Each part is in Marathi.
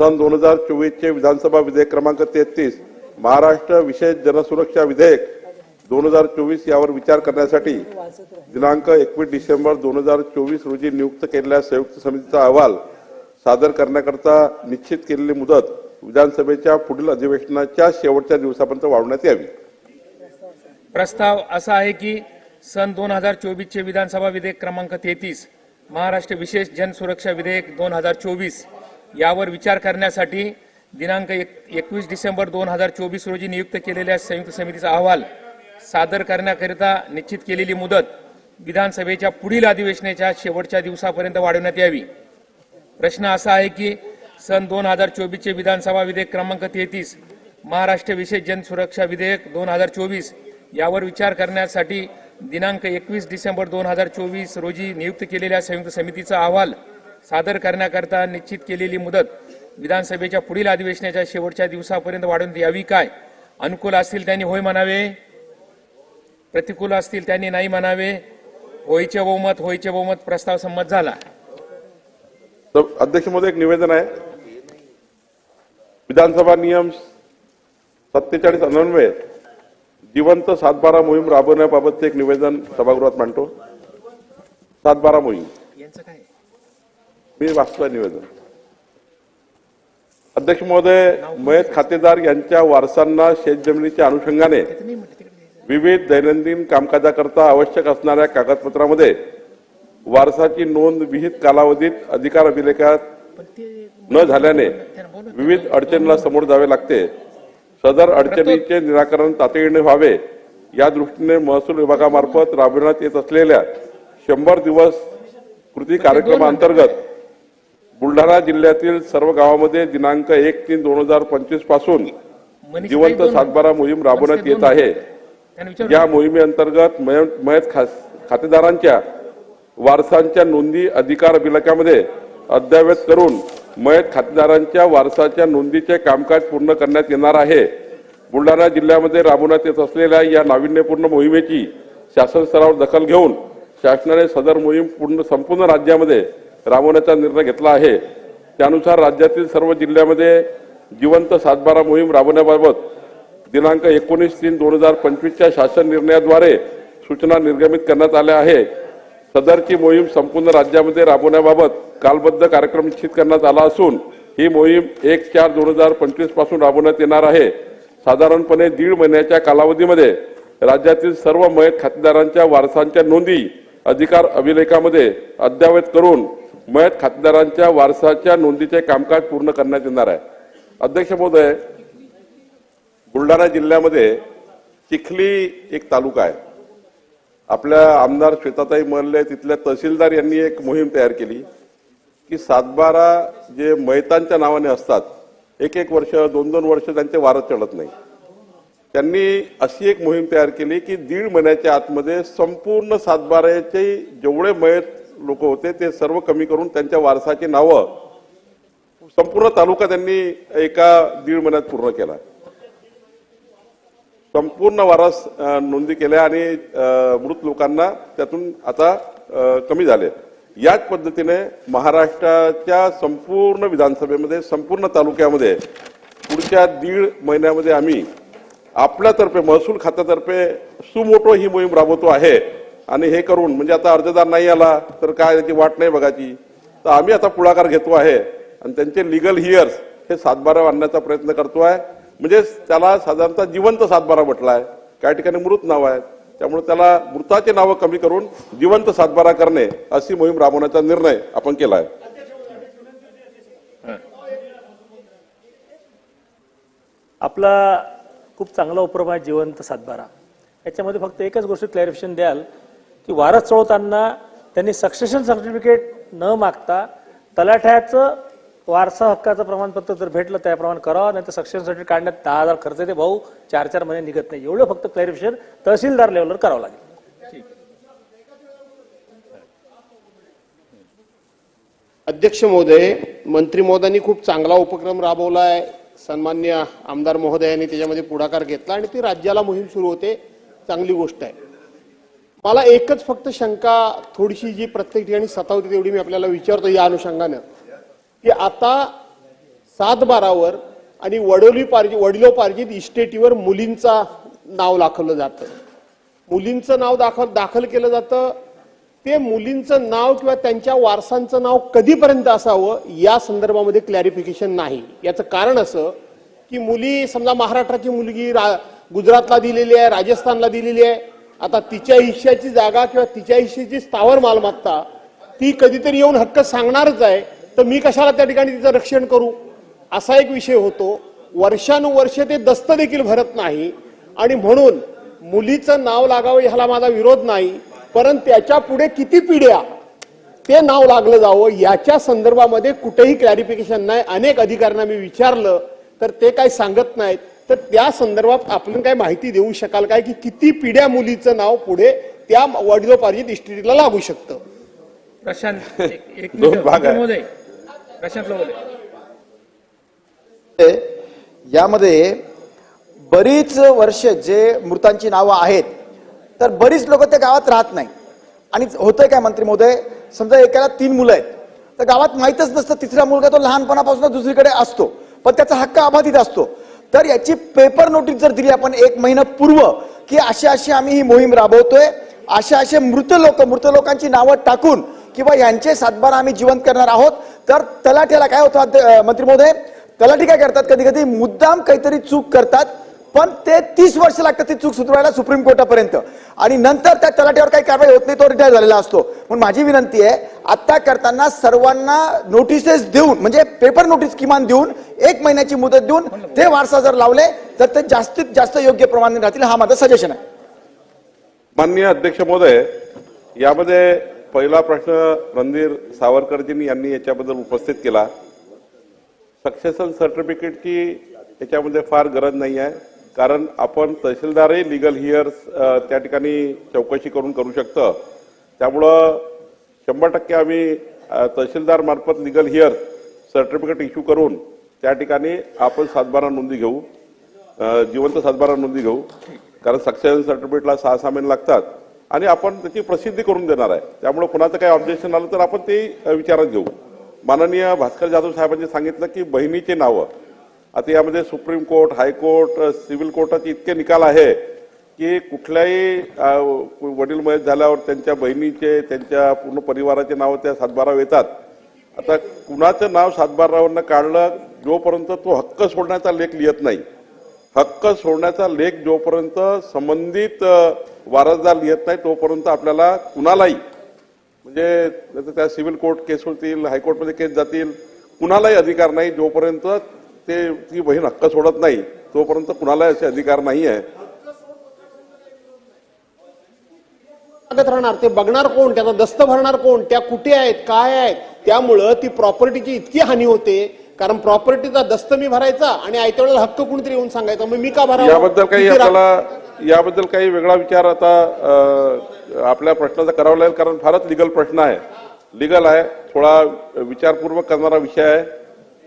सन दोन हजार चोवीसचे विधानसभा विधेयक क्रमांक तेहतीस महाराष्ट्र विशेष जनसुरक्षा विधेयक दोन हजार चोवीस यावर विचार करण्यासाठी दिनांक एकवीस डिसेंबर दोन हजार चोवीस रोजी नियुक्त केलेल्या संयुक्त समितीचा अहवाल सादर करण्याकरता निश्चित केलेली मुदत विधानसभेच्या पुढील अधिवेशनाच्या शेवटच्या दिवसापर्यंत वाढवण्यात यावी. प्रस्ताव असा आहे की सन दोन हजार चोवीसचे विधानसभा विधेयक क्रमांक तेहतीस महाराष्ट्र विशेष जनसुरक्षा विधेयक दोन हजार चोवीस यावर विचार करण्यासाठी दिनांक एकवीस डिसेंबर दोन हजार चोवीस रोजी नियुक्त केलेल्या संयुक्त समितीचा अहवाल सादर करण्याकरिता निश्चित केलेली मुदत विधानसभेच्या पुढील अधिवेशनाच्या शेवटच्या दिवसापर्यंत वाढवण्यात यावी. प्रश्न असा आहे की सन दोन हजार चोवीसचे विधानसभा विधेयक क्रमांक तेहतीस महाराष्ट्र विशेष जनसुरक्षा विधेयक दोन हजार चोवीस यावर विचार करण्यासाठी दिनांक एकवीस डिसेंबर दोन हजार चोवीस रोजी नियुक्त केलेल्या संयुक्त समितीचा अहवाल सादर करण्याकरता निश्चित केलेली मुदत विधानसभेच्या पुढील अधिवेशनाच्या शेवटच्या दिवसापर्यंत वाढवण्यात यावी काय? अनुकूल असतील त्यांनी होय म्हणावे? प्रतिकूल असतील त्यांनी नाही म्हणावे? होयचे बहुमत होयचे बहुमत प्रस्ताव संमत झाला. तर अध्यक्ष महोदय एक निवेदन आहे. विधानसभा नियम सत्तेचाळीस अन्वये जिवंत सातबारा मोहीम राबवण्याबाबतचे एक निवेदन सभागृहात मांडतो. सातबारा मोहीम. यांचं काय? मी वाचलं निवेदन. अध्यक्ष महोदय मयत खातेदार यांच्या वारसांना शेतजमिनीच्या अनुषंगाने विविध दैनंदिन कामकाजाकरता आवश्यक असणाऱ्या कागदपत्रामध्ये वारसाची नोंद विहित कालावधीत अधिकार अभिलेखात न झाल्याने विविध अडचणीला समोर जावे लागते. सदर अडचणीचे निराकरण तातडीने व्हावे या दृष्टीने महसूल विभागामार्फत राबविण्यात येत असलेल्या शंभर दिवस कृती कार्यक्रमांतर्गत बुलढाणा जिल्ह्यातील सर्व गावामध्ये दिनांक एक तीन दोन हजार पंचवीसपासून जिवंत सातबारा मोहीम राबवण्यात येत आहे. या मोहिमेअंतर्गत मय- मयत खातेदारांच्या वारसांच्या नोंदी अधिकार बिलकामध्ये अद्ययावत करून मयत खातेदारांच्या वारसाच्या नोंदीचे कामकाज पूर्ण करण्यात येणार आहे. बुलढाणा जिल्ह्यामध्ये राबवण्यात येत असलेल्या या नाविन्यपूर्ण मोहिमेची शासन स्तरावर दखल घेऊन शासनाने सदर मोहीम पूर्ण संपूर्ण राज्यामध्ये राबवण्याचा निर्णय घेतला आहे. त्यानुसार राज्यातील सर्व जिल्ह्यामध्ये जिवंत सातबारा मोहीम राबवण्याबाबत दिनांक एकोणीस तीन दोन हजार पंचवीसच्या शासन निर्णयाद्वारे सूचना निर्गमित करण्यात आल्या आहे. सदरची मोहीम संपूर्ण राज्यामध्ये राबवण्याबाबत कालबद्ध कार्यक्रम निश्चित करण्यात आला असून ही मोहीम एक चार दोन हजार पंचवीसपासून राबवण्यात येणार आहे. साधारणपणे दीड महिन्याच्या कालावधीमध्ये राज्यातील सर्व मयत खातेदारांच्या वारसांच्या नोंदी अधिकार अभिलेखामध्ये अद्ययावत करून मयत खातेदारांच्या वारसाच्या नोंदीचे कामकाज पूर्ण करण्यात येणार आहे. अध्यक्ष महोदय बुलढाणा जिल्ह्यामध्ये चिखली एक तालुका आहे. आपल्या आमदार श्वेताताई मल्ले तिथल्या तहसीलदार यांनी एक मोहीम तयार केली की सातबारा जे मैतांच्या नावाने असतात एक एक वर्ष दोन दोन वर्ष त्यांचे वारस चढत नाही. त्यांनी अशी एक मोहीम तयार केली की दीड महिन्याच्या आतमध्ये संपूर्ण सातबाऱ्याचे जेवढे मयत लोक होते ते सर्व कमी करून त्यांच्या वारसाची नावं संपूर्ण तालुका त्यांनी एका दीड महिन्यात पूर्ण केला. संपूर्ण वारस नोंदी केल्या आणि मृत लोकांना त्यातून आता कमी झाले. याच पद्धतीने महाराष्ट्राच्या संपूर्ण विधानसभेमध्ये संपूर्ण तालुक्यामध्ये पुढच्या दीड महिन्यामध्ये आम्ही आपल्यातर्फे महसूल खात्यातर्फे सुमोटो ही मोहीम राबवतो आहे. आणि हे करून म्हणजे आता अर्जदार नाही आला तर काय त्याची वाट नाही बघायची. तर आम्ही आता पुढाकार घेतो आहे. आणि त्यांचे लिगल हिअर्स हे सातबारा आणण्याचा प्रयत्न करतो आहे म्हणजे त्याला साधारणतः जिवंत सातबारा म्हटला आहे काही ठिकाणी मृत नाव आहे. त्यामुळे त्याला मृताचे नावं कमी करून जिवंत सातबारा करणे अशी मोहीम राबवण्याचा निर्णय आपण केला आहे आपला खूप चांगला उपक्रम आहे जिवंत सातबारा. याच्यामध्ये फक्त एकच गोष्ट क्लॅरिफिकेशन द्याल. की वारस चढवताना त्यांनी सक्सेशन सर्टिफिकेट न मागता तलाठ्याचं वारसा हक्काचं प्रमाणपत्र जर भेटलं त्याप्रमाणे करावं नाही तर सक्सेशन सर्टिफिकेट काढण्यात दहा हजार खर्च येते. भाऊ चार चार महिने निघत नाही. एवढं फक्त क्लॅरिफिकेशन तहसीलदार लेवलवर करावं लागेल. अध्यक्ष महोदय मंत्री महोदयांनी खूप चांगला उपक्रम राबवला आहे सन्मान्य आमदार महोदयांनी त्याच्यामध्ये पुढाकार घेतला आणि ती राज्याला मोहीम सुरू होते. चांगली गोष्ट आहे. मला एकच फक्त शंका थोडीशी जी प्रत्येक ठिकाणी सतावते तेवढी मी आपल्याला विचारतो या अनुषंगानं. की आता सात बारावर आणि वडोली पार्जी वडिलोपार्जित इस्टेटीवर मुलींचा नाव दाखवलं जातं. मुलींचं नाव दाखल दाखल केलं जातं. ते मुलींचं नाव किंवा त्यांच्या वारसांचं नाव कधीपर्यंत असावं या संदर्भामध्ये क्लॅरिफिकेशन नाही. याचं कारण असं की मुली समजा महाराष्ट्राची मुलगी रा गुजरातला दिलेली आहे राजस्थानला दिलेली आहे आता तिच्या हिश्श्याची जागा किंवा तिच्या हिश्श्याची स्थावर मालमत्ता ती कधीतरी येऊन हक्क सांगणारच आहे. तर मी कशाला त्या ठिकाणी तिचं रक्षण करू? असा एक विषय होतो. वर्षानुवर्ष ते दस्त देखील भरत नाही. आणि म्हणून मुलीचं नाव लागावं ह्याला माझा विरोध नाही. परंतु त्याच्या पुढे किती पिढ्या ते नाव लागलं जावं याच्या संदर्भामध्ये कुठेही क्लॅरिफिकेशन नाही. अनेक अधिकाऱ्यांना मी विचारलं तर ते काही सांगत नाहीत. तर त्या संदर्भात आपण काय माहिती देऊ शकाल काय की किती पिढ्या मुलीचं नाव पुढे त्या वडिलोपार्जित इस्टेटीला लागू शकतं? प्रशांत एक यामध्ये बरीच वर्ष जे मृतांची नावं आहेत तर बरीच लोक त्या गावात राहत नाही. आणि होतंय काय मंत्री महोदय? समजा एकाला तीन मुलं आहेत. तर गावात माहीतच नसतं तिसरा मुलगा तो लहानपणापासून दुसरीकडे असतो. पण त्याचा हक्क अबाधित असतो. तर याची पेपर नोटीस जर दिली आपण एक महिना पूर्व की अशी अशी आम्ही ही मोहीम राबवतोय असे असे मृत लोक मृत लोकांची नावं टाकून किंवा यांचे सातबारा आम्ही जिवंत करणार आहोत. तर तलाठ्याला काय होतं मंत्री महोदय? तलाठी काय करतात कधी कधी मुद्दाम काहीतरी चूक करतात पण ते तीस वर्ष लागतात ती चूक सुधारायला सुप्रीम कोर्टापर्यंत. आणि नंतर त्या तलाठ्यावर काही कारवाई होत नाही तो रिटायर झालेला असतो. म्हणून माझी विनंती आहे आत्ता करताना सर्वांना नोटिसेस देऊन म्हणजे पेपर नोटीस किमान देऊन एक महिन्याची मुदत देऊन ते वारसा जर लावले तर ते जास्तीत जास्त योग्य प्रमाणात राहतील हा माझं सजेशन आहे. माननीय अध्यक्ष महोदय यामध्ये पहिला प्रश्न रणधीर सावरकरजींनी यांनी याच्याबद्दल उपस्थित केला. सक्सेशन सर्टिफिकेटची याच्यामध्ये फार गरज नाही आहे कारण आपण तहसीलदारही लिगल हिअर्स त्या ठिकाणी चौकशी करून करू शकतं. त्यामुळं शंभर टक्के आम्ही तहसीलदार मार्फत लिगल हिअर्स सर्टिफिकेट इश्यू करून त्या ठिकाणी आपण सातबारा नोंदी घेऊ जिवंत सातबारा नोंदी घेऊ. कारण सक्सेशन सर्टिफिकेटला सहा सहा महिने लागतात आणि आपण त्याची प्रसिद्धी करून देणार आहे. त्यामुळे कुणाचं काही ऑब्जेक्शन आलं तर आपण ते विचारात घेऊ. माननीय भास्कर जाधव साहेबांनी सांगितलं की बहिणीचे नावं. आता यामध्ये supreme court high court civil कोर्टाचे इतके निकाल आहे की कुठल्याही वडील मयत झाल्यावर त्यांच्या बहिणीचे त्यांच्या पूर्ण परिवाराचे नावं त्या सातबारा येतात. आता कुणाचं नाव सातबारावरनं काढलं जोपर्यंत तो हक्क सोडण्याचा लेख लिहित नाही. हक्क सोडण्याचा लेख जोपर्यंत संबंधित वारसदार लिहित नाही तोपर्यंत आपल्याला कुणालाही म्हणजे त्या सिव्हिल कोर्ट केस होतील हायकोर्टमध्ये केस जातील कुणालाही अधिकार नाही जोपर्यंत ते ती बहीण हक्क सोडत नाही तोपर्यंत कुणालाही असे अधिकार नाही आहे लागत राहणार? ते बघणार कोण? त्याचा दस्त भरणार कोण? त्या कुठे आहेत? काय आहेत? त्यामुळं ती प्रॉपर्टीची इतकी हानी होते. कारण प्रॉपर्टीचा दस्त मी भरायचा आणि आयत्या वेळेला हक्क कुणीतरी येऊन सांगायचा. मग मी का भरावा? याबद्दल काही आपल्याला याबद्दल काही वेगळा विचार आता आपल्या प्रश्नाचा करावा लागेल कारण फारच लिगल प्रश्न आहे. लिगल आहे. थोडा विचारपूर्वक करणारा विषय आहे.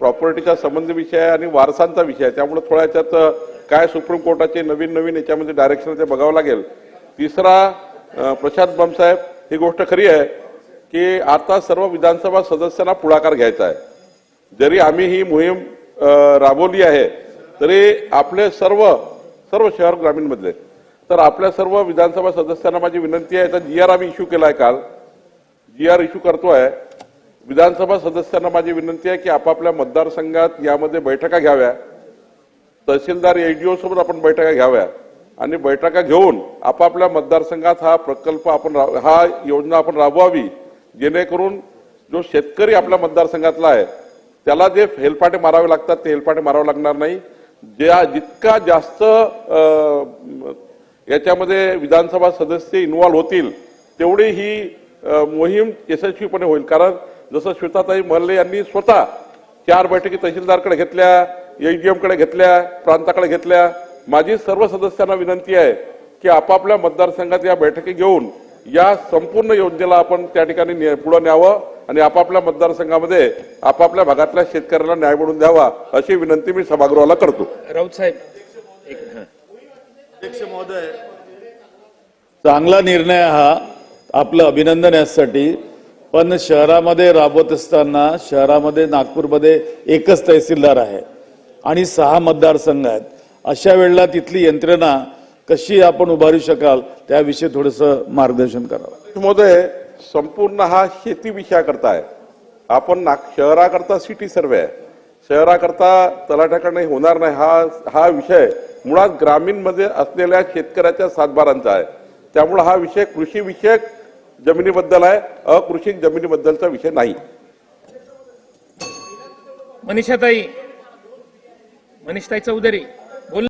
प्रॉपर्टीच्या संबंधी विषय आहे आणि वारसांचा विषय आहे. त्यामुळे थोड्या याच्यात काय सुप्रीम कोर्टाचे नवीन नवीन याच्यामध्ये डायरेक्शन ते बघावं लागेल. तिसरा प्रशांत बमसाहेब ही गोष्ट खरी आहे की आता सर्व विधानसभा सदस्यांना पुढाकार घ्यायचा आहे. जरी आम्ही ही मोहीम राबवली आहे तरी आपले सर्व सर्व शहर ग्रामीणमधले तर आपल्या सर्व विधानसभा सदस्यांना माझी विनंती आहे तर जी आर आम्ही इश्यू आहे काल जी आर इश्यू करतोय विधानसभा सदस्यांना माझी विनंती आहे की आपापल्या मतदारसंघात यामध्ये बैठका घ्याव्या. तहसीलदार एडीओ सोबत आपण बैठका घ्याव्या. आणि बैठका घेऊन आपापल्या मतदारसंघात हा प्रकल्प आपण हा योजना आपण राबवावी जेणेकरून जो शेतकरी आपल्या मतदारसंघातला आहे त्याला जे हेलपाटे मारावे लागतात ते हेलपाटे मारावे लागणार नाही. ज्या जितका जास्त याच्यामध्ये विधानसभा सदस्य इन्व्हॉल्व्ह होतील तेवढी ही मोहीम यशस्वीपणे होईल. कारण जसं श्वेताताई मल्ले यांनी स्वतः चार बैठकी तहसीलदारकडे घेतल्या एजीएम एमकडे घेतल्या प्रांताकडे घेतल्या माझी सर्व सदस्यांना विनंती आहे की आपापल्या मतदारसंघात या बैठकी घेऊन या संपूर्ण योजनेला आपण त्या ठिकाणी पुढे न्यावं आणि आपापल्या मतदारसंघामध्ये आपापल्या भागातल्या शेतकऱ्याला न्याय मिळवून द्यावा अशी विनंती मी सभागृहाला करतो. राऊत साहेब एक हां. चांगला निर्णय हा आपलं अभिनंदन यासाठी पण शहरामध्ये राबवत असताना शहरामध्ये नागपूरमध्ये एकच तहसीलदार आहे आणि सहा मतदारसंघ आहेत. अशा वेळेला तिथली यंत्रणा कशी आपण उभारू शकाल त्याविषयी थोडंसं मार्गदर्शन करावं. महोदय संपूर्ण हा शेती विषयाकरता आहे आपण नाग शहराकरता सिटी सर्वे आहे. शहराकरता तलाठ्याकडनं होणार नाही हा हा विषय मुळात ग्रामीणमध्ये असलेल्या शेतकऱ्याच्या सातबारांचा आहे. त्यामुळे हा विषय कृषी विषयक जमिनीबद्दल आहे अकृषी जमिनीबद्दलचा विषय नाही. मनीषाताई मनीषताई चौधरी.